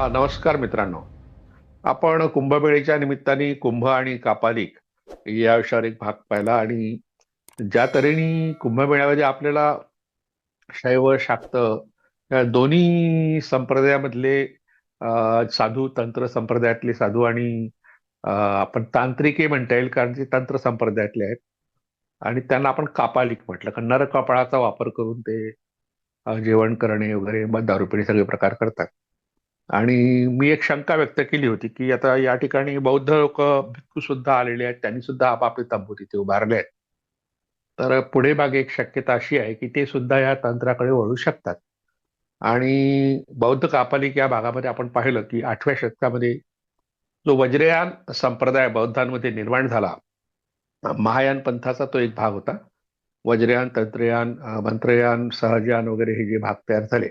हा नमस्कार मित्रांनो. आपण कुंभमेळीच्या निमित्ताने कुंभ आणि कापालिक या विषयावर एक भाग पाहिला आणि ज्या तऱ्हेने कुंभमेळ्यामध्ये आपल्याला शैव शाक्त या दोन्ही संप्रदायामधले साधू तंत्र संप्रदायातले साधू आणि आपण तांत्रिके म्हणता येईल कारण ते तंत्र संप्रदायातले आहेत. आणि त्यांना आपण कापालिक म्हटलं. कारण नर कपाळाचा वापर करून ते जेवण करणे वगैरे मग दारूपिणे सगळे प्रकार करतात. आणि मी एक शंका व्यक्त केली होती की आता या ठिकाणी बौद्ध लोक भिक्खू सुद्धा आलेले आहेत त्यांनी सुद्धा आपापले तंबू तिथे उभारले आहेत. तर पुढे मागे एक शक्यता अशी आहे की ते सुद्धा या तंत्राकडे वळू शकतात. आणि बौद्ध कापालिक या भागामध्ये आपण पाहिलं की आठव्या शतकामध्ये जो वज्रयान संप्रदाय बौद्धांमध्ये निर्माण झाला महायान पंथाचा तो एक भाग होता. वज्रयान तंत्रयान मंत्रयान सहजयान वगैरे हे जे भाग तयार झाले.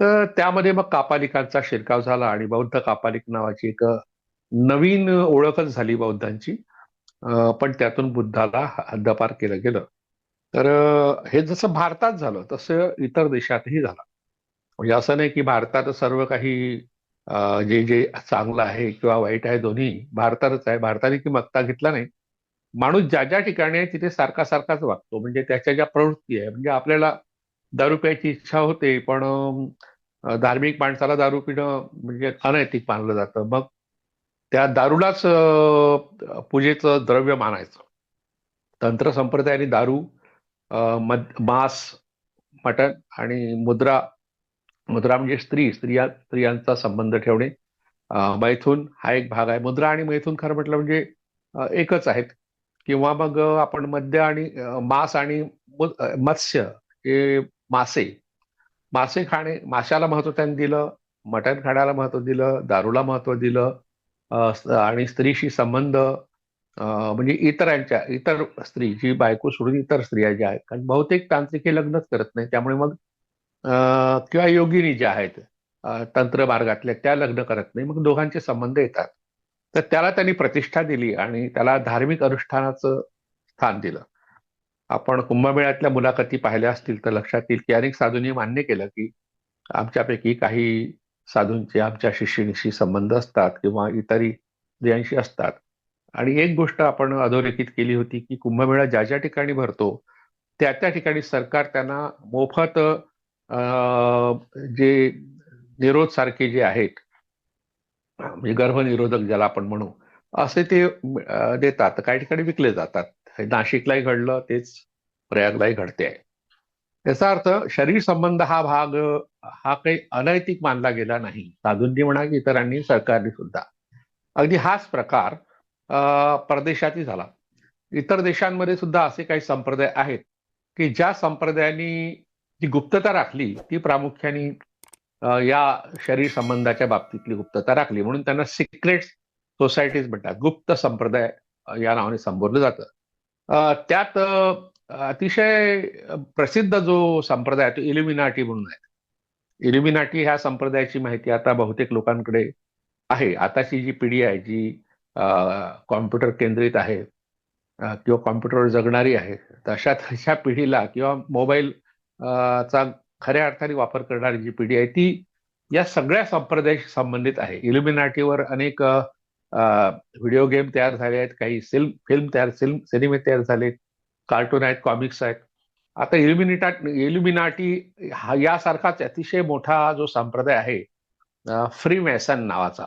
तर त्यामध्ये मग कापालिकांचा शिरकाव झाला आणि बौद्ध कापालिक नावाची एक नवीन ओळखच झाली बौद्धांची. पण त्यातून बुद्धाला हद्दपार केलं गेलं. तर हे जसं भारतात झालं तसं इतर देशातही झालं. म्हणजे असं नाही की भारतात सर्व काही जे जे चांगलं आहे किंवा वाईट आहे दोन्ही भारतातच आहे. भारताने की मत्ता घेतला नाही. माणूस ज्या ज्या ठिकाणी आहे तिथे सारखा सारखाच वागतो. म्हणजे त्याच्या ज्या प्रवृत्ती आहे म्हणजे आपल्याला दारू प्यायची इच्छा होते पण धार्मिक माणसाला दारू पिणं म्हणजे अनैतिक मानलं जातं. मग त्या दारूलाच पूजेचं द्रव्य मानायचं. तंत्र संप्रदायाने दारू मद- मांस मटण आणि मुद्रा मुद्रा म्हणजे स्त्री स्त्रिया स्त्रियांचा संबंध ठेवणे. मैथून हा एक भाग आहे. मुद्रा आणि मैथून खरं म्हटलं म्हणजे एकच आहेत. किंवा मग आपण मद्य आणि मांस आणि मत्स्य हे मासे मासे खाणे माशाला महत्त्व त्यांनी दिलं मटण खाण्याला महत्त्व दिलं दारूला महत्त्व दिलं आणि स्त्रीशी संबंध म्हणजे इतरांच्या इतर स्त्री जी बायको सोडून इतर स्त्रिया ज्या आहेत. कारण बहुतेक तांत्रिक हे लग्नच करत नाही त्यामुळे मग किंवा योगिनी ज्या आहेत तंत्र मार्गातल्या त्या लग्न करत नाही. मग दोघांचे संबंध येतात. तर त्याला त्यांनी प्रतिष्ठा दिली आणि त्याला धार्मिक अनुष्ठानाचं स्थान दिलं. आपण कुंभमेळ्यातल्या मुलाखती पाहिल्या असतील तर लक्षात येईल की अनेक साधूंनी मान्य केलं की आमच्यापैकी काही साधूंचे आमच्या शिष्यनिशी संबंध असतात किंवा इतरही स्त्रियांशी असतात. आणि एक गोष्ट आपण अधोरेखित केली होती की कुंभमेळा ज्या ज्या ठिकाणी भरतो त्या त्या ठिकाणी सरकार त्यांना मोफत जे निरोध सारखे जे आहेत म्हणजे गर्भनिरोधक ज्याला आपण म्हणू असे ते देतात. काही ठिकाणी विकले जातात. नाशिकलाही घडलं तेच प्रयागलाही घडते आहे. याचा अर्थ शरीर संबंध हा भाग हा काही अनैतिक मानला गेला नाही. साधूंनी म्हणा की इतरांनी सरकारने सुद्धा. अगदी हाच प्रकार परदेशातही झाला. इतर देशांमध्ये सुद्धा असे काही संप्रदाय आहेत की ज्या संप्रदायांनी जी गुप्तता राखली ती प्रामुख्याने या शरीर संबंधाच्या बाबतीतली गुप्तता राखली. म्हणून त्यांना सिक्रेट सोसायटीज म्हणतात. गुप्त संप्रदाय या नावाने संबोधलं जातं. त्यात अतिशय प्रसिद्ध जो संप्रदाय आहे तो इल्युमिनाटी म्हणून आहे. इल्युमिनाटी ह्या संप्रदायाची माहिती आता बहुतेक लोकांकडे आहे. आताची जी पिढी आहे जी कॉम्प्युटर केंद्रित आहे किंवा कॉम्प्युटरवर जगणारी आहे तशा तशा पिढीला किंवा मोबाईल चा खऱ्या अर्थाने वापर करणारी जी पिढी आहे ती या सगळ्या संप्रदायाशी संबंधित आहे. इल्युमिनाटीवर अनेक व्हिडिओ गेम तयार झाले आहेत काही सिल्म फिल्म तयार सिल्म सिनेमे तयार झालेत कार्टून आहेत कॉमिक्स आहेत. आता इल्युमिनिटा इल्युमिनाटी हा यासारखाच अतिशय मोठा जो संप्रदाय आहे फ्री मॅसन नावाचा.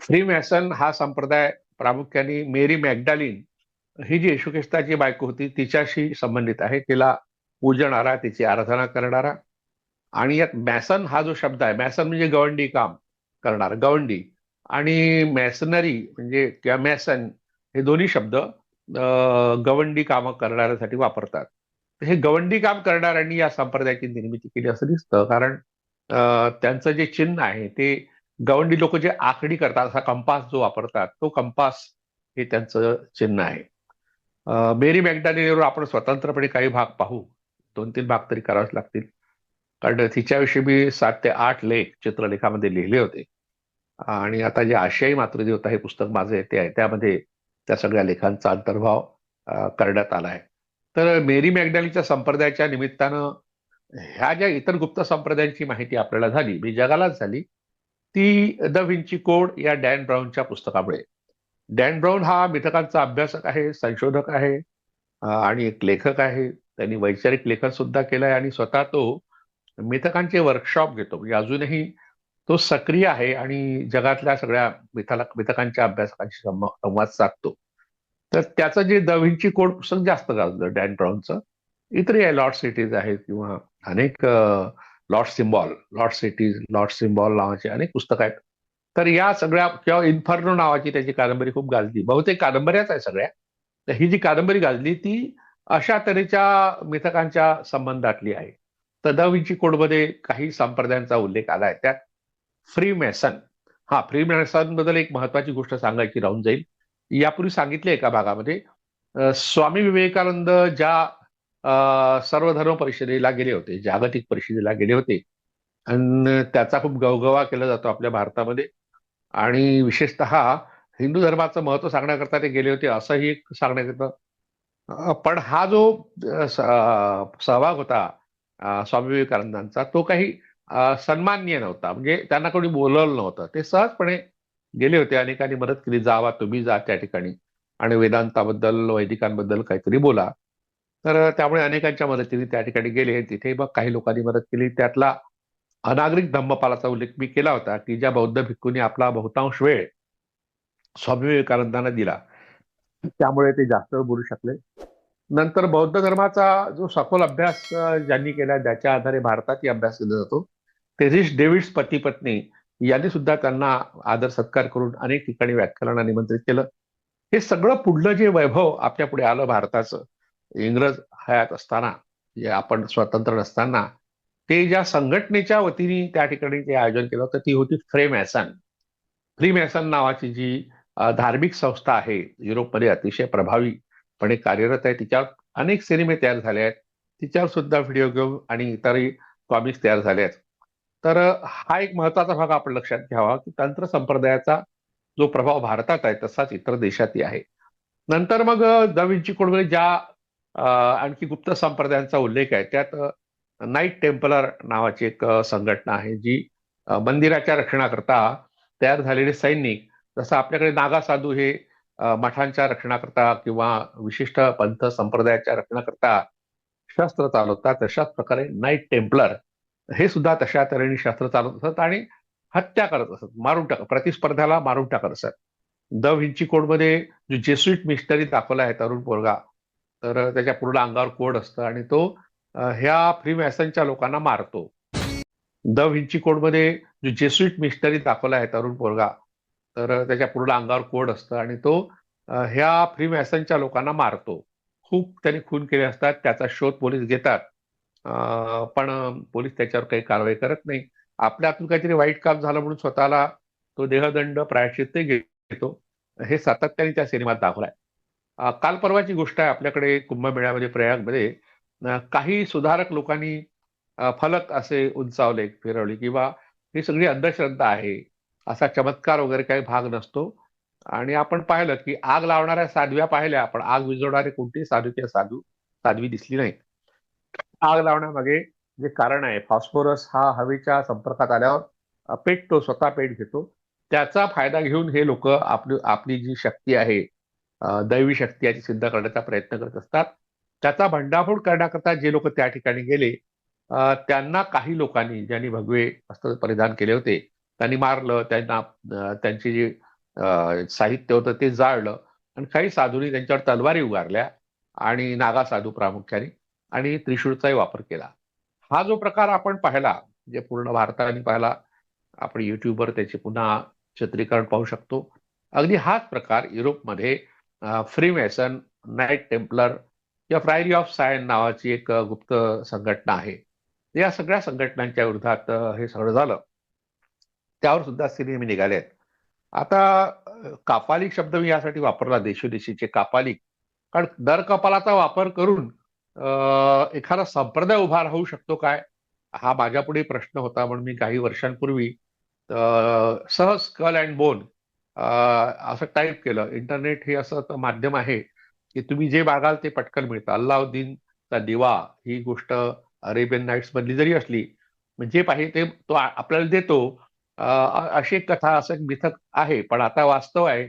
फ्री मॅसन हा संप्रदाय प्रामुख्याने मेरी मॅगडालिन ही जी येशू ख्रिस्ताची बायको होती तिच्याशी संबंधित आहे. तिला पूजणारा तिची आराधना करणारा. आणि यात मॅसन हा जो शब्द आहे मॅसन म्हणजे गवंडी काम करणार गवंडी. आणि मॅसनरी म्हणजे किंवा मॅसन हे दोन्ही शब्द गवंडी कामं करणाऱ्यासाठी वापरतात. हे गवंडी काम करणाऱ्यांनी या संप्रदायाची निर्मिती केली असं दिसतं. कारण त्यांचं जे चिन्ह आहे ते गवंडी लोक जे आखडी करतात असा कंपास जो वापरतात तो कंपास हे त्यांचं चिन्ह आहे. मेरी मॅगडालिनीवर आपण स्वतंत्रपणे काही भाग पाहू. दोन तीन भाग तरी करावेच लागतील. कारण तिच्याविषयी मी सात ते आठ लेख चित्रलेखामध्ये लिहिले होते. आणि आता जे आशियाई मातृदेवता हे पुस्तक माझं येते आहे. त्यामध्ये त्या सगळ्या लेखांचा अंतर्भाव करण्यात आला आहे. तर मेरी मॅगडालीच्या संप्रदायाच्या निमित्तानं ह्या ज्या इतर गुप्त संप्रदायांची माहिती आपल्याला झाली मी जगालाच झाली ती द विंची कोड या डॅन ब्राऊनच्या पुस्तकामुळे. डॅन ब्राऊन हा मिथकांचा अभ्यासक आहे संशोधक आहे आणि एक लेखक आहे. त्यांनी वैचारिक लेखन सुद्धा केलंय आणि स्वतः तो मिथकांचे वर्कशॉप घेतो. म्हणजे अजूनही तो सक्रिय आहे आणि जगातल्या सगळ्या मिथाला मिथकांच्या अभ्यासकांशी संवाद साधतो. तर त्याचं जे द कोड पुस्तक जास्त गाजलं डॅन ब्राऊनचं. इतरही आहे लॉर्ड सिटीज आहेत किंवा अनेक lord symbol lord cities lord symbol नावाचे अनेक पुस्तकं आहेत. तर या सगळ्या किंवा इन्फर्नो नावाची त्याची कादंबरी खूप गाजली. बहुतेक कादंबऱ्याच आहे सगळ्या. तर ही जी कादंबरी गाजली ती अशा तऱ्हेच्या मिथकांच्या संबंधातली आहे. तर द कोडमध्ये काही संप्रदायांचा उल्लेख आला आहे त्यात फ्री मेसन हा फ्री मेसनबद्दल एक महत्वाची गोष्ट सांगायची राहून जाईल. यापूर्वी सांगितले एका भागामध्ये स्वामी विवेकानंद ज्या सर्वधर्म परिषदेला गेले होते जागतिक परिषदेला गेले होते आणि त्याचा खूप गवगवा केला जातो आपल्या भारतामध्ये. आणि विशेषतः हिंदू धर्माचं महत्त्व सांगण्याकरता ते गेले होते असंही एक सांगण्यात येतं पण हा जो स- सहभाग होता स्वामी विवेकानंदांचा तो काही सन्मान्य सन्माननीय नव्हता. म्हणजे त्यांना कोणी बोलवलं नव्हतं. ते सहजपणे गेले होते. अनेकांनी मदत केली. जावा तुम्ही जा त्या ठिकाणी. आणि वेदांताबद्दल वैदिकांबद्दल काहीतरी बोला. तर त्यामुळे अनेकांच्या मदतीने त्या ठिकाणी गेले. तिथे मग काही लोकांनी मदत केली. त्यातला अनागरिक धम्मपालाचा उल्लेख मी केला होता की ज्या बौद्ध भिक्खूंनी आपला बहुतांश वेळ स्वामी विवेकानंदांना दिला त्यामुळे ते जास्त बोलू शकले. नंतर बौद्ध धर्माचा जो सखोल अभ्यास ज्यांनी केला ज्याच्या आधारे भारतातही अभ्यास केला जातो. ते रिश डेव्हिड्स पती पत्नी यांनी सुद्धा त्यांना आदर सत्कार करून अनेक ठिकाणी व्याख्यानांना निमंत्रित केलं. हे सगळं पुढलं जे वैभव आपल्या पुढे आलं भारताचं इंग्रज हयात असताना जे आपण स्वतंत्र नसताना ते ज्या संघटनेच्या वतीने त्या ठिकाणी ते आयोजन केलं होतं ती होती फ्रेम ॲसन फ्री मॅसन नावाची जी धार्मिक संस्था आहे युरोपमध्ये अतिशय प्रभावीपणे कार्यरत आहे तिच्यावर अनेक सिनेमे तयार झाले आहेत. तिच्यावर सुद्धा व्हिडिओ गेम आणि इतरही कॉमिक्स तयार झाले आहेत. तर हा एक महत्त्वाचा भाग आपण लक्षात घ्यावा की तंत्र संप्रदायाचा जो प्रभाव भारतात आहे तसाच इतर देशातही आहे. नंतर मग दविंची द कोडमध्ये ज्या आणखी गुप्त संप्रदायांचा उल्लेख आहे त्यात नाईट टेम्पलर नावाची एक संघटना आहे जी मंदिराच्या रक्षणाकरता तयार झालेले सैनिक जसं आपल्याकडे नागा साधू हे मठांच्या रक्षणाकरता किंवा विशिष्ट पंथ संप्रदायाच्या रक्षणाकरता शस्त्र चालवतात तशाच प्रकारे नाईट टेम्पलर हे सुद्धा तशा तऱ्हेने शस्त्र चालवत असत आणि हत्या करत असत. मारून टाक प्रतिस्पर्ध्याला मारून टाकत असत. द विंची कोडमध्ये जो जेस्विट मिस्टरी दाखवला आहे तरुण पोरगा तर त्याच्या पूर्ण अंगावर कोड असतं आणि तो ह्या फ्री मॅसनच्या लोकांना मारतो. द विंची कोडमध्ये जो जेस्विट मिस्टरी दाखवला आहे तरुण पोरगा तर त्याच्या पूर्ण अंगावर कोड असतं आणि तो ह्या फ्री मॅसनच्या लोकांना मारतो. खूप त्यांनी खून केले असतात त्याचा शोध पोलीस घेतात. पण पोलीस त्याच्यावर काही कारवाई करत नाही. आपल्या हातून काहीतरी वाईट काम झालं म्हणून स्वतःला तो देहदंड प्रायश्चित्त घेतो. हे सातत्याने त्या सिनेमात दाखवलाय काल परवाची गोष्ट आहे आपल्याकडे कुंभमेळ्यामध्ये प्रयागमध्ये. काही सुधारक लोकांनी फलक असे उंचावले फिरवले किंवा ही सगळी अंधश्रद्धा आहे असा चमत्कार वगैरे काही भाग नसतो. आणि आपण पाहिलं की आग लावणाऱ्या साध्व्या पाहिल्या पण आग विझवणारे कोणतेही साधू किंवा साधू साध्वी दिसली नाही. आग लावण्यामागे जे कारण आहे फॉस्फोरस हा हवेच्या संपर्कात आल्यावर पेटतो स्वतः पेट घेतो. त्याचा फायदा घेऊन हे लोक आपली आपली जी शक्ती आहे दैवी शक्ती याची सिद्ध करण्याचा प्रयत्न करत असतात. त्याचा भंडाफोड करण्याकरता जे लोक त्या ठिकाणी गेले त्यांना काही लोकांनी ज्यांनी भगवे अस्त्र परिधान केले होते त्यांनी मारलं त्यांना त्यांचे त्यांची जी साहित्य होतं ते जाळलं. आणि काही साधूंनी त्यांच्यावर तलवारी उगारल्या आणि नागा साधू प्रामुख्याने आणि त्रिशूळचाही वापर केला. हा जो प्रकार आपण पाहिला जे पूर्ण भारताने पाहिला आपण युट्यूबवर त्याचे पुन्हा चित्रीकरण पाहू शकतो. अगदी हाच प्रकार युरोपमध्ये फ्री मेसन नाईट टेम्पलर किंवा फ्रायरी ऑफ सायन नावाची एक गुप्त संघटना आहे. या सगळ्या संघटनांच्या विरोधात हे सगळं झालं. त्यावर सुद्धा सिनेमे निघाले आहेत आता कापालिक शब्द मी यासाठी वापरला देशोदेशीचे कापालिक. कारण दर कपालाचा वापर करून एखादा संप्रदाय उभा राहू शकतो काय? हा माझ्या पुढे प्रश्न होता म्हणून मी काही वर्षांपूर्वी सहज कल अँड बोन असं टाईप केलं. इंटरनेट हे असं माध्यम आहे की तुम्ही जे मागाल ते पटकन मिळतं. अल्लाउद्दीनचा दिवा ही गोष्ट अरेबियन नाईट्स मधली जरी असली म्हणजे पाहिजे ते तो आपल्याला देतो. अशी एक कथा असं एक मिथक आहे. पण आता वास्तव आहे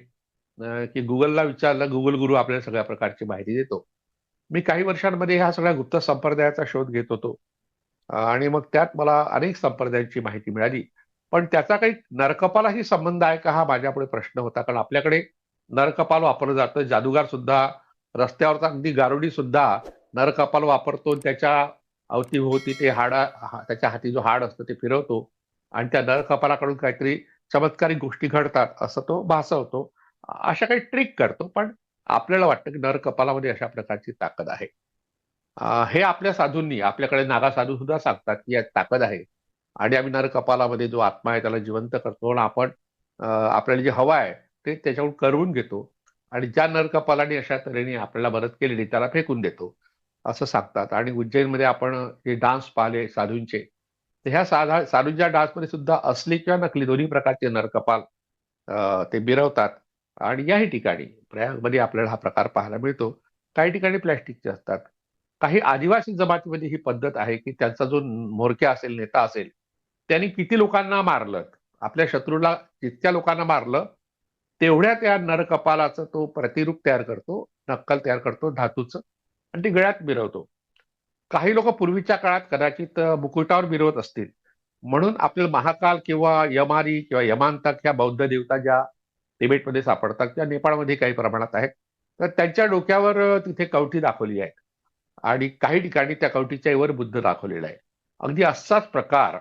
की गुगलला विचारलं गुगल गुरु आपल्याला सगळ्या प्रकारची माहिती देतो. मी काही वर्षांमध्ये ह्या सगळ्या गुप्त संप्रदायाचा शोध घेत होतो. आणि मग त्यात मला अनेक संप्रदायांची माहिती मिळाली. पण त्याचा काही नरकपालाही संबंध आहे का हा माझ्यापुढे प्रश्न होता. कारण आपल्याकडे नरकपाल वापरलं जातं. जादूगार सुद्धा रस्त्यावरचा अगदी गारुडी सुद्धा नरकपाल वापरतो. त्याच्या अवतीभोवती ते हाडा त्याच्या हाती जो हाड असतो ते फिरवतो. आणि त्या नरकपालाकडून काहीतरी चमत्कारिक गोष्टी घडतात असं तो भासवतो. अशा काही ट्रिक करतो. पण आपल्याला वाटतं की नरकपालामध्ये अशा प्रकारची ताकद आहे. हे आपल्या साधूंनी आपल्याकडे नागा साधू सुद्धा सांगतात की यात ताकद आहे. आणि आम्ही नरकपालामध्ये जो आत्मा आहे त्याला जिवंत करतो आणि आपण आपल्याला जे हवा आहे ते त्याच्याकडून करवून घेतो. आणि ज्या नरकपालाने अशा तऱ्हेने आपल्याला मदत केलेली त्याला फेकून देतो. असं सांगतात. आणि उज्जैनमध्ये आपण जे डान्स पाहिले साधूंचे तर ह्या साधा साधूंच्या डान्समध्ये सुद्धा असली किंवा नकली दोन्ही प्रकारचे नरकपाल ते बिरवतात. आणि याही ठिकाणी प्रयागमध्ये आपल्याला हा प्रकार पाहायला मिळतो. काही ठिकाणी प्लॅस्टिकचे असतात. काही आदिवासी जमातीमध्ये ही पद्धत आहे की त्यांचा जो मोरक्या असेल नेता असेल त्यांनी किती लोकांना मारलं? आपल्या शत्रूला जितक्या लोकांना मारलं तेवढ्या त्या नरकपालाचं तो प्रतिरूप तयार करतो नक्कल तयार करतो धातूचं आणि ते गळ्यात मिरवतो. काही लोक पूर्वीच्या काळात कदाचित मुकुटावर मिरवत असतील. म्हणून आपल्याला महाकाल किंवा यमारी किंवा यमांतक ह्या बौद्ध देवता ज्या तिबेटमध्ये सापडतात त्या नेपाळमध्ये काही प्रमाणात आहेत. तर त्यांच्या डोक्यावर तिथे कवठी दाखवली आहे. आणि काही ठिकाणी त्या कवटीच्या वर बुद्ध दाखवलेला आहे. अगदी असाच प्रकार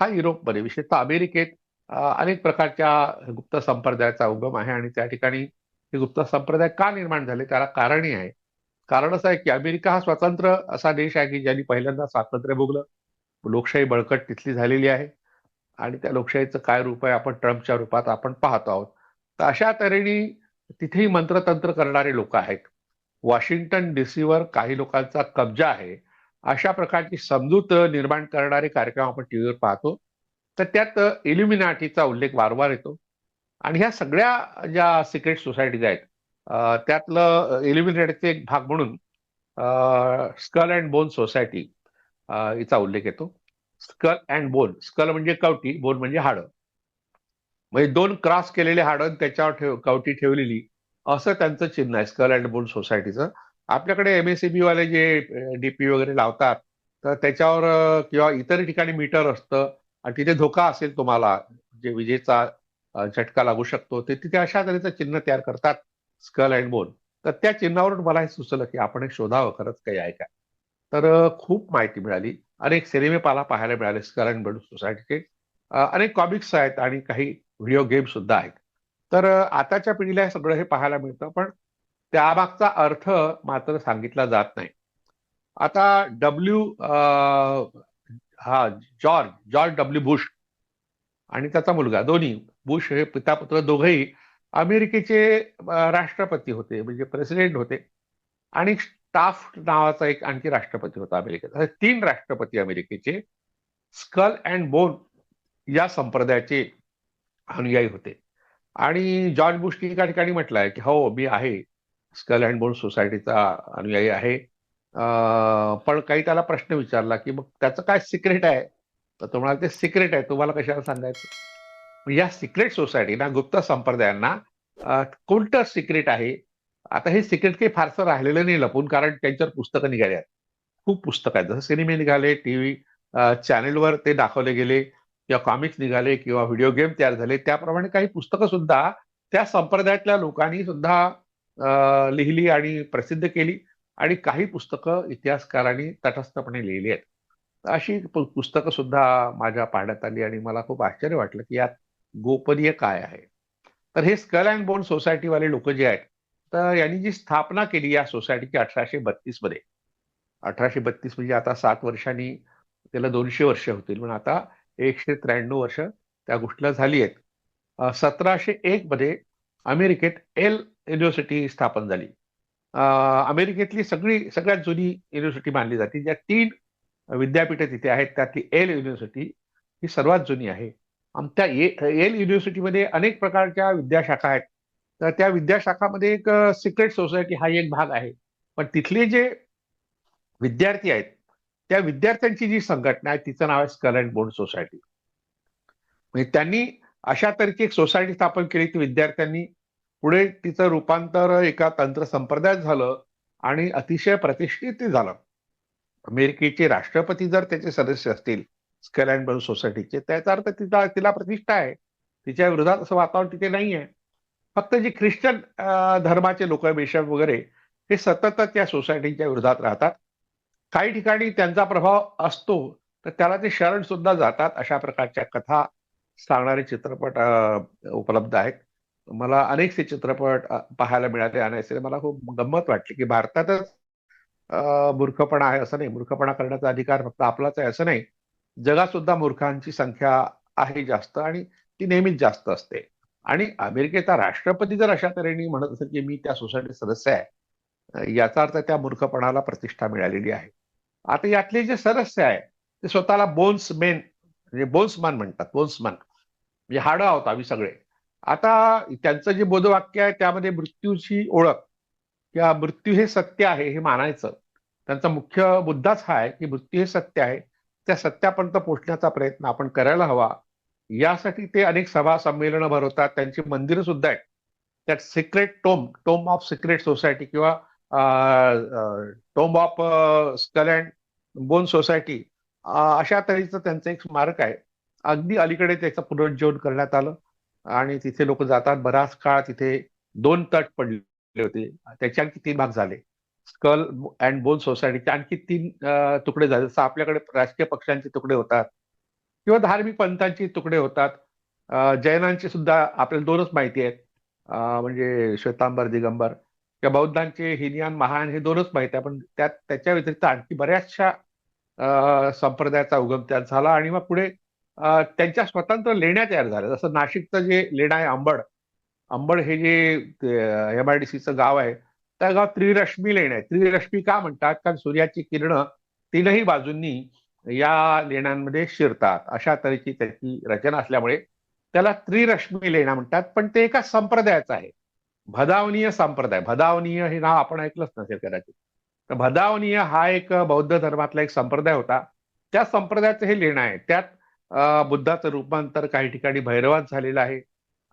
हा युरोपमध्ये विशेषतः अमेरिकेत अनेक प्रकारच्या गुप्त संप्रदायाचा उगम आहे. आणि त्या ठिकाणी हे गुप्त संप्रदाय का निर्माण झाले त्याला कारणही आहे. कारण असं आहे की अमेरिका हा स्वतंत्र असा देश आहे की ज्यांनी पहिल्यांदा स्वातंत्र्य भोगलं. लोकशाही बळकट तिथली झालेली आहे. आणि त्या लोकशाहीचं काय रूप आहे आपण ट्रम्पच्या रूपात आपण पाहतो आहोत. तर अशा तऱ्हेने तिथेही मंत्रतंत्र करणारे लोक आहेत. वॉशिंग्टन डीसीवर काही लोकांचा कब्जा आहे. अशा प्रकारची समजूत निर्माण करणारे कार्यक्रम आपण टीव्हीवर पाहतो. तर त्यात इल्युमिनाटीचा उल्लेख वारंवार येतो. आणि ह्या सगळ्या ज्या सिक्रेट सोसायटीज आहेत त्यातलं इल्युमिनेटचे एक भाग म्हणून स्कल अँड बोन सोसायटी हिचा उल्लेख येतो. स्कल अँड बोन स्कल म्हणजे कवटी बोन म्हणजे हाडं. म्हणजे दोन क्रॉस केलेले हाडं त्याच्यावर ठेव कवटी ठेवलेली असं त्यांचं चिन्ह आहे स्कल अँड बोन सोसायटीचं. आपल्याकडे एम एस बी वाले जे डीपी वगैरे लावतात तर त्याच्यावर किंवा इतर ठिकाणी मीटर असतं आणि तिथे धोका असेल तुम्हाला जे विजेचा झटका लागू शकतो ते तिथे अशा तऱ्हेचं चिन्ह तयार करतात स्कल अँड बोन तर त्या चिन्हावरून मला हे सुचलं की आपण एक शोधावं खरंच काही आहे का? तर खूप माहिती मिळाली अनेक सिनेमे पाला पाहायला मिळाले स्कल अँड बोन सोसायटीचे. अनेक कॉमिक्स आहेत आणि काही व्हिडिओ गेम सुद्धा आहेत. तर आताच्या पिढीला सगळं हे पाहायला मिळतं पण त्यामागचा अर्थ मात्र सांगितला जात नाही. आता डब्ल्यू हा जॉर्ज जॉर्ज डब्ल्यू बुश आणि त्याचा मुलगा दोन्ही बुश हे पिता पुत्र दोघेही अमेरिकेचे राष्ट्रपती होते म्हणजे प्रेसिडेंट होते. आणि स्टाफ नावाचा एक आणखी राष्ट्रपती होता अमेरिकेचा तीन राष्ट्रपती अमेरिकेचे स्कल अँड बोन या संप्रदायाचे अनुयायी होते. आणि जॉर्ज बुश एका ठिकाणी म्हटलंय की हो मी आहे. स्कल अँड बोन सोसायटीचा अनुयायी आहे. पण काही त्याला प्रश्न विचारला की मग त्याचं काय सिक्रेट आहे? तर तो म्हणाला ते सिक्रेट आहे. तुम्हाला कशाला सांगायचं? या सिक्रेट सोसायटीना गुप्त संप्रदायांना कोणतं सिक्रेट आहे? आता हे सिक्रेट काही फारसं राहिलेलं नाही लपून कारण त्यांच्यावर पुस्तकं निघाली आहेत. खूप पुस्तकं आहेत. जसं सिनेमे निघाले टीव्ही चॅनेलवर ते दाखवले गेले. किंवा कॉमिक्स निघाले किंवा व्हिडिओ गेम तयार झाले त्याप्रमाणे काही पुस्तकं सुद्धा त्या संप्रदायातल्या लोकांनी सुद्धा लिहिली आणि प्रसिद्ध केली आणि काही पुस्तकं इतिहासकारांनी तटस्थपणे लिहिली आहेत. अशी पुस्तकं सुद्धा माझ्या पाहण्यात आली आणि मला खूप आश्चर्य वाटलं की यात गोपनीय काय आहे. तर हे स्कल अँड बोन सोसायटीवाले लोक जे आहेत तर यांनी जी स्थापना केली या सोसायटीची अठराशे बत्तीसमध्ये. अठराशे बत्तीस म्हणजे आता सात वर्षांनी त्याला दोनशे वर्ष होतील. पण आता एकशे त्र्याण्णव वर्ष त्या गोष्टीला झाली आहेत. सतराशे एक मध्ये अमेरिकेत एल युनिव्हर्सिटी स्थापन झाली. अमेरिकेतली सगळी सगळ्यात जुनी युनिव्हर्सिटी मानली जाते. ज्या तीन विद्यापीठ तिथे आहेत त्यातली एल युनिव्हर्सिटी ही सर्वात जुनी आहे. त्या एल युनिव्हर्सिटीमध्ये अनेक प्रकारच्या विद्याशाखा आहेत. तर त्या विद्याशाखामध्ये एक सिक्रेट सोसायटी हा एक भाग आहे. पण तिथले जे विद्यार्थी आहेत त्या विद्यार्थ्यांची जी संघटना आहे तिचं नाव आहे स्कल अँड बोर्ड सोसायटी. म्हणजे त्यांनी अशा तऱ्हेची एक सोसायटी स्थापन केली की विद्यार्थ्यांनी पुढे तिचं रूपांतर एका तंत्र संप्रदायात झालं आणि अतिशय प्रतिष्ठित ते झालं. अमेरिकेचे राष्ट्रपती जर त्याचे सदस्य असतील स्कल अँड बोन सोसायटीचे त्याचा अर्थ तिचा तिला प्रतिष्ठा आहे. तिच्या विरोधात असं वातावरण तिथे नाही आहे फक्त जे ख्रिश्चन धर्माचे लोक बिशप वगैरे हे सतत त्या सोसायटीच्या विरोधात राहतात. काही ठिकाणी त्यांचा प्रभाव असतो तर त्याला ते शरण सुद्धा जातात अशा प्रकारच्या कथा सांगणारे चित्रपट अं, उपलब्ध आहेत. मला अनेकसे चित्रपट पाहायला मिळाले आणि मला खूप गंमत वाटली की भारतातच मूर्खपणा आहे असं नाही. मूर्खपणा करण्याचा अधिकार फक्त आपलाच आहे असं नाही. जगात सुद्धा मूर्खांची संख्या आहे जास्त आणि ती नेहमीच जास्त असते. आणि अमेरिकेचा राष्ट्रपती जर अशा तऱ्हेने म्हणत असेल की मी त्या सोसायटी सदस्य आहे याचा अर्थ त्या मूर्खपणाला प्रतिष्ठा मिळालेली आहे. आता यातले जे सदस्य आहे ते स्वतःला बोन्स मेन म्हणजे बोन्समॅन म्हणतात बोन्समॅन म्हणजे हाडं आहोत आम्ही सगळे. आता त्यांचं जे बोधवाक्य आहे त्यामध्ये मृत्यूची ओळख किंवा मृत्यू हे सत्य आहे हे मानायचं. त्यांचा मुख्य मुद्दाच हा आहे की मृत्यू हे सत्य आहे. त्या सत्यापर्यंत पोहोचण्याचा प्रयत्न आपण करायला हवा. यासाठी ते अनेक सभा संमेलनं भरवतात. त्यांची मंदिरं सुद्धा आहेत. त्यात secret tome tome of secret society किंवा tomb of skull and bone society अशा तऱ्हेचं त्यांचं एक स्मारक आहे. अगदी अलीकडे त्याचं पुनरुज्जीवन करण्यात आलं आणि तिथे लोक जातात. बराच काळ तिथे दोन तट पडले होते. त्याचे आणखी तीन भाग झाले. स्कल अँड बोन सोसायटीचे आणखी तीन तुकडे झाले. जसं आपल्याकडे राजकीय पक्षांचे तुकडे होतात किंवा धार्मिक पंथांचे तुकडे होतात. जैनांचे सुद्धा आपल्याला दोनच माहिती आहेत. म्हणजे श्वेतांबर दिगंबर. किंवा बौद्धांचे हिनियान महान हे दोनच माहिती आहे. पण त्यात त्याच्या व्यतिरिक्त आणखी बऱ्याचशा संप्रदायाचा उगम त्यात झाला आणि मग पुढे त्यांच्या स्वतंत्र लेण्या तयार झाल्या. जसं नाशिकचं जे लेणं आहे अंबड अंबड हे जे एम आय डी सीचं गाव आहे त्या गाव त्रिरश्मी लेणं आहे त्रिरश्मी का म्हणतात? कारण सूर्याची किरणं तीनही बाजूंनी या लेण्यांमध्ये शिरतात. अशा तऱ्हेची त्याची रचना असल्यामुळे त्याला त्रिरश्मी लेणा म्हणतात. पण ते एका संप्रदायाचं आहे. भदावनीय संप्रदाय भदावनीय हे नाव आपण ऐकलंच नसेल कदाचित. तर भदावनीय हा एक बौद्ध धर्मातला एक संप्रदाय होता. त्या संप्रदायाचं हे लेणं आहे. त्यात बुद्धाचं रूपांतर काही ठिकाणी भैरवात झालेलं आहे.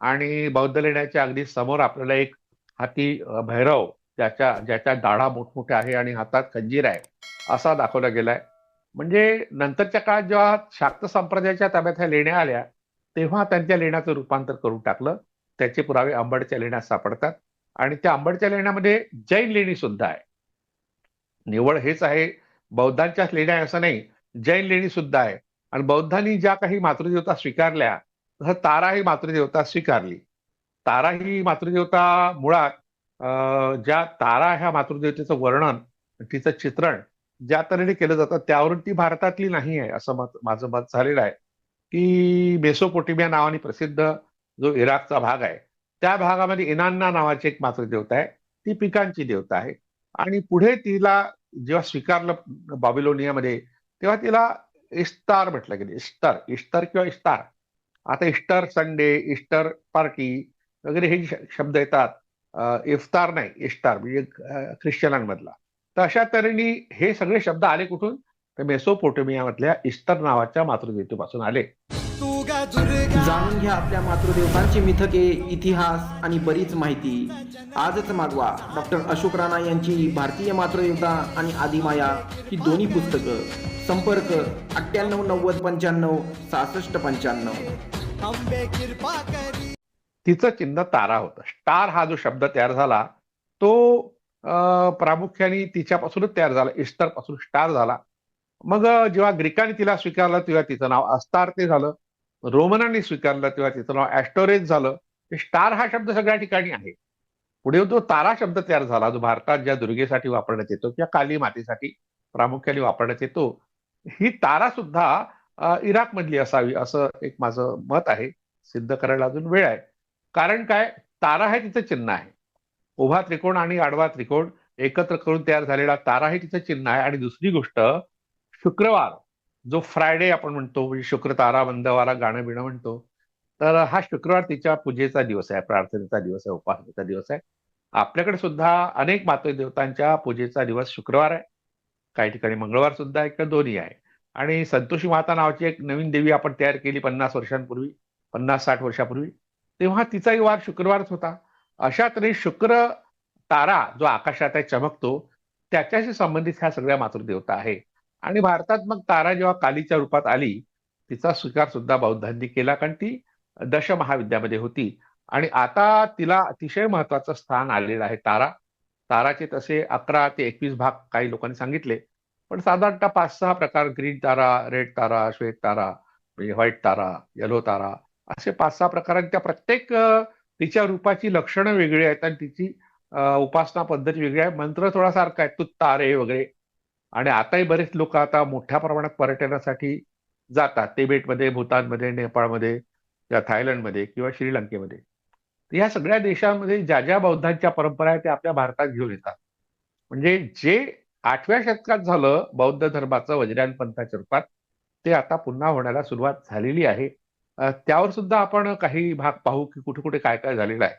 आणि बौद्ध लेण्याच्या अगदी समोर आपल्याला एक हाती भैरव ज्याच्या ज्याच्या दाढा मोठमोठ्या आहे आणि हातात खंजीर आहे असा दाखवला गेलाय. म्हणजे नंतरच्या काळात जेव्हा शाक्त संप्रदायाच्या ताब्यात ह्या लेण्या आल्या तेव्हा त्यांच्या लेण्याचं रूपांतर करून टाकलं. त्याचे पुरावे अंबडच्या लेण्यात सापडतात. आणि त्या अंबडच्या लेण्यामध्ये जैन लेणी सुद्धा आहे. निवड हेच आहे. बौद्धांच्याच लेण्या आहे असं नाही. जैन लेणी सुद्धा आहे. आणि बौद्धांनी ज्या काही मातृदेवता स्वीकारल्या तसं तारा ही मातृदेवता स्वीकारली. तारा ही मातृदेवता मुळात अं, ज्या तारा ह्या मातृदेवतेचं वर्णन तिचं चित्रण ज्या तऱ्हेने केलं जातं त्यावरून ती भारतातली नाही आहे असं मत माझं मत झालेलं आहे. की मेसोपोटेमिया नावाने प्रसिद्ध जो इराकचा भाग आहे त्या भागामध्ये इनान्ना नावाची एक मातृदेवता आहे ती पिकांची देवता आहे. आणि पुढे तिला जेव्हा स्वीकारलं बाबिलोनियामध्ये तेव्हा तिला इस्तार म्हटलं गेलं इस्टर इस्टर किंवा इस्तार. आता इस्टर संडे इस्टर पार्टी वगैरे हे शब्द येतात इफ्तार नाही इस्टार म्हणजे ख्रिश्चनांमधला. तर अशा तऱ्हेने हे सगळे शब्द आले कुठून? तर मेसोपोटेमियामधल्या इस्तर नावाच्या मातृदेवतेपासून आले. जाणून घ्या आपल्या मातृदेवतांची मिथके इतिहास आणि बरीच माहिती. आजच मागवा. डॉक्टर अशोक राणा यांची भारतीय मातृदेवता आणि आदिमाया ही दोन्ही पुस्तकं. संपर्क अठ्ठ्याण्णव नव्वद पंच्याण्णव सहासष्ट पंच्याण्णव. तिचं चिन्ह तारा होतं. स्टार हा जो शब्द तयार झाला तो अं, प्रामुख्याने तिच्यापासूनच तयार झाला. इस्टरपासून स्टार झाला. मग जेव्हा ग्रीकांनी तिला स्वीकारलं तेव्हा तिचं नाव अस्तार्ते झालं. रोमनांनी स्वीकारलं तेव्हा तिचं नाव ॲस्टोरेज झालं. ते स्टार हा शब्द सगळ्या ठिकाणी आहे. पुढे तो तारा शब्द तयार झाला. जो भारतात ज्या दुर्गेसाठी वापरण्यात येतो किंवा काली मातेसाठी प्रामुख्याने वापरण्यात येतो. ही तारा सुद्धा इराकमधली असावी असं एक माझं मत आहे. सिद्ध करायला अजून वेळ आहे. कारण काय? तारा हे तिचं चिन्ह आहे. उभा त्रिकोण आणि आडवा त्रिकोण एकत्र करून तयार झालेला तारा हे तिचं चिन्ह आहे. आणि दुसरी गोष्ट शुक्रवार. जो फ्रायडे आपण म्हणतो म्हणजे शुक्र तारा बंदवारा गाणं बिणं म्हणतो तर हा शुक्रवार तिच्या पूजेचा दिवस आहे प्रार्थनेचा दिवस आहे उपासनेचा दिवस आहे. आपल्याकडे सुद्धा अनेक मातृदेवतांच्या पूजेचा दिवस शुक्रवार आहे. काही ठिकाणी मंगळवार सुद्धा आहे किंवा दोन्ही आहे. आणि संतोषी माता नावाची एक नवीन देवी आपण तयार केली पन्नास वर्षांपूर्वी पन्नास साठ वर्षापूर्वी तेव्हा तिचाही वार शुक्रवारच होता. अशा तऱ्हे शुक्र तारा जो आकाशात आहे चमकतो त्याच्याशी संबंधित ह्या सगळ्या मातृदेवता आहे. आणि भारतात मग तारा जेव्हा कालीच्या रूपात आली तिचा स्वीकार सुद्धा बौद्धांनी केला कारण ती दश महाविद्यामध्ये होती. आणि आता तिला अतिशय महत्वाचं स्थान आलेलं आहे तारा. ताराचे तसे अकरा ते एकवीस भाग काही लोकांनी सांगितले. पण साधारणतः पाच सहा प्रकार ग्रीन तारा रेड तारा श्वेत तारा म्हणजे व्हाईट तारा येलो तारा असे पाच सहा प्रकार त्या प्रत्येक तिच्या रूपाची लक्षणं वेगळी आहेत आणि तिची उपासना पद्धती वेगळी आहे. मंत्र थोडा सारखा आहे तू तारे वगैरे. आणि आताही बरेच लोक आता मोठ्या प्रमाणात पर्यटनासाठी जातात. तिबेटमध्ये भूतानमध्ये नेपाळमध्ये किंवा थायलंडमध्ये किंवा श्रीलंकेमध्ये. या सगळ्या देशांमध्ये ज्या ज्या बौद्धांच्या परंपरा आहेत त्या आपल्या भारतात घेऊन येतात. म्हणजे जे आठव्या शतकात झालं बौद्ध धर्माचं वज्रायन पंथाच्या रूपात ते आता पुन्हा होण्याला सुरुवात झालेली आहे. त्यावर सुद्धा आपण काही भाग पाहू की कुठे कुठे काय काय झालेलं आहे.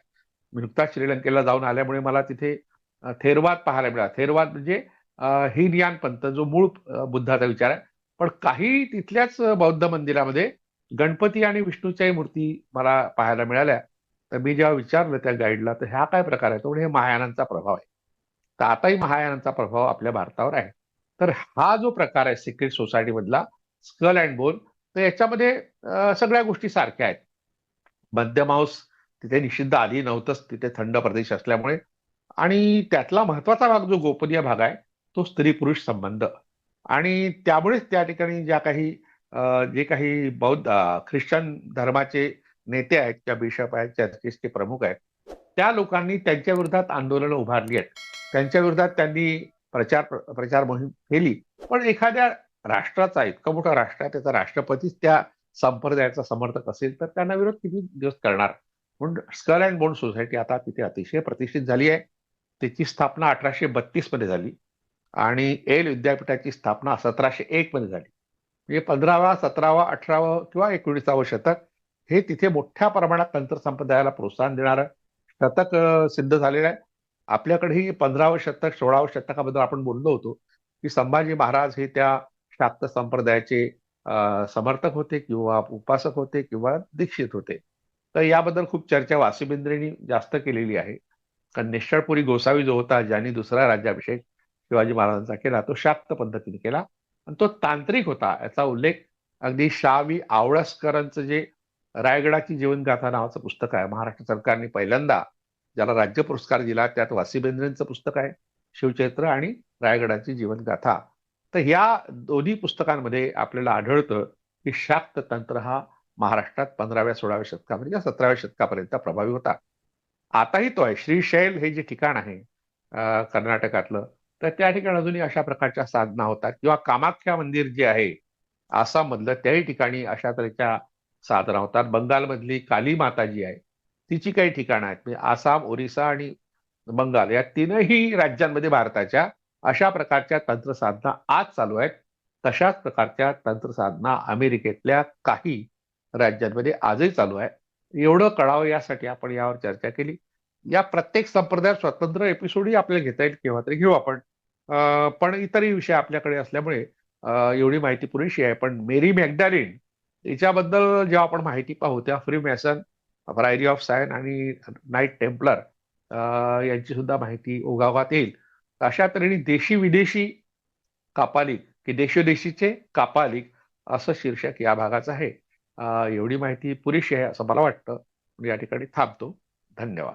मी नुकताच श्रीलंकेला जाऊन आल्यामुळे मला तिथे थेरवाद पाहायला मिळाला. थेरवाद म्हणजे हीनयान पंत जो मूळ बुद्धाचा विचार आहे. पण काही तिथल्याच बौद्ध मंदिरामध्ये गणपती आणि विष्णूच्याही मूर्ती मला पाहायला मिळाल्या. तर मी जेव्हा विचारलं त्या गाईडला तर ह्या काय प्रकार आहे तो म्हणजे हे महायानांचा प्रभाव आहे. तर आताही महायानांचा प्रभाव आपल्या भारतावर आहे. तर हा जो प्रकार आहे सिक्रेट सोसायटी मधला स्कल अँड बोन तर याच्यामध्ये सगळ्या गोष्टी सारख्या आहेत. मध्य मांस तिथे निषिद्ध आधी नव्हतंच तिथे थंड प्रदेश असल्यामुळे. आणि त्यातला महत्त्वाचा भाग जो गोपनीय भाग आहे तो स्त्री पुरुष संबंध. आणि त्यामुळेच त्या ठिकाणी ज्या काही जे काही बौद्ध ख्रिश्चन धर्माचे नेते आहेत किंवा बिशप आहेत चर्चेसचे प्रमुख आहेत त्या लोकांनी त्यांच्या विरोधात आंदोलनं उभारली आहेत. त्यांच्या विरोधात त्यांनी प्रचार प्रचार मोहीम केली. पण एखाद्या राष्ट्राचा इतका मोठा राष्ट्र आहे त्याचा राष्ट्रपतीच त्या संप्रदायाचा समर्थक असेल तर त्यांना विरोध किती दिवस करणार? म्हणून स्कल अँड बोन सोसायटी आता तिथे अतिशय प्रतिष्ठित झाली आहे. त्याची स्थापना अठराशे बत्तीसमध्ये झाली. आणि एल विद्यापीठाची स्थापना सतराशे एक मध्ये झाली. म्हणजे पंधरावा सतरावा अठरावा किंवा एकोणीसावं शतक हे तिथे मोठ्या प्रमाणात तंत्र संप्रदायाला प्रोत्साहन देणारं शतक सिद्ध झालेलं आहे. आपल्याकडेही पंधरावं शतक सोळावं शतकाबद्दल आपण बोललो होतो की संभाजी महाराज हे त्या शाक्त संप्रदायाचे समर्थक होते किंवा उपासक होते किंवा दीक्षित होते. तर याबद्दल खूप चर्चा वासिबेंद्रेंनी जास्त केलेली आहे. कारण निश्चळपुरी गोसावी जो होता ज्यांनी दुसरा राज्याभिषेक शिवाजी महाराजांचा केला तो शाक्त पद्धतीने केला. आणि तो तांत्रिक होता याचा उल्लेख अगदी शावी आवळसकरांचं जे रायगडाची जीवनगाथा नावाचं पुस्तक आहे. महाराष्ट्र सरकारने पहिल्यांदा ज्याला राज्य पुरस्कार दिला त्यात वासिबेंद्रेंचं पुस्तक आहे शिवचैत्र आणि रायगडाची जीवनगाथा. तर या दोन्ही पुस्तकांमध्ये आपल्याला आढळतं की शाक्त तंत्र हा महाराष्ट्रात पंधराव्या सोळाव्या शतकामध्ये किंवा सतराव्या शतकापर्यंत प्रभावी होता. आताही तो आहे. श्रीशैल हे जे ठिकाण आहे कर्नाटकातलं तर त्या ठिकाणी अजूनही अशा प्रकारच्या साधना होतात. किंवा कामाख्या मंदिर जे आहे आसाममधलं त्याही ठिकाणी अशा तऱ्हेच्या साधना होतात. बंगालमधली काली माता जी आहे तिची काही ठिकाणं आहेत. म्हणजे आसाम ओरिसा आणि बंगाल या तीनही राज्यांमध्ये भारताच्या अशा प्रकारच्या तंत्रसाधना आज चालू आहेत. तशाच प्रकारच्या तंत्रसाधना अमेरिकेतल्या काही राज्यांमध्ये आजही चालू आहे एवढं कळावं यासाठी आपण यावर चर्चा केली. या प्रत्येक संप्रदायात स्वतंत्र एपिसोडही आपल्याला घेता येईल केव्हा तरी घेऊ आपण. पण इतरही विषय आपल्याकडे असल्यामुळे एवढी माहिती पुरेशी आहे. पण मेरी मॅगडॅलिन याच्याबद्दल जेव्हा आपण माहिती पाहू तेव्हा free mason variety of Sion आणि नाईट टेम्पलर यांची सुद्धा माहिती ओघावात येईल. अशा तऱ्हेने देशी विदेशी कापालिक की देशोदेशीचे कापालिक असं शीर्षक या भागाचं आहे. एवढी माहिती पुरेशी आहे असं मला वाटतं. या ठिकाणी थांबतो. धन्यवाद.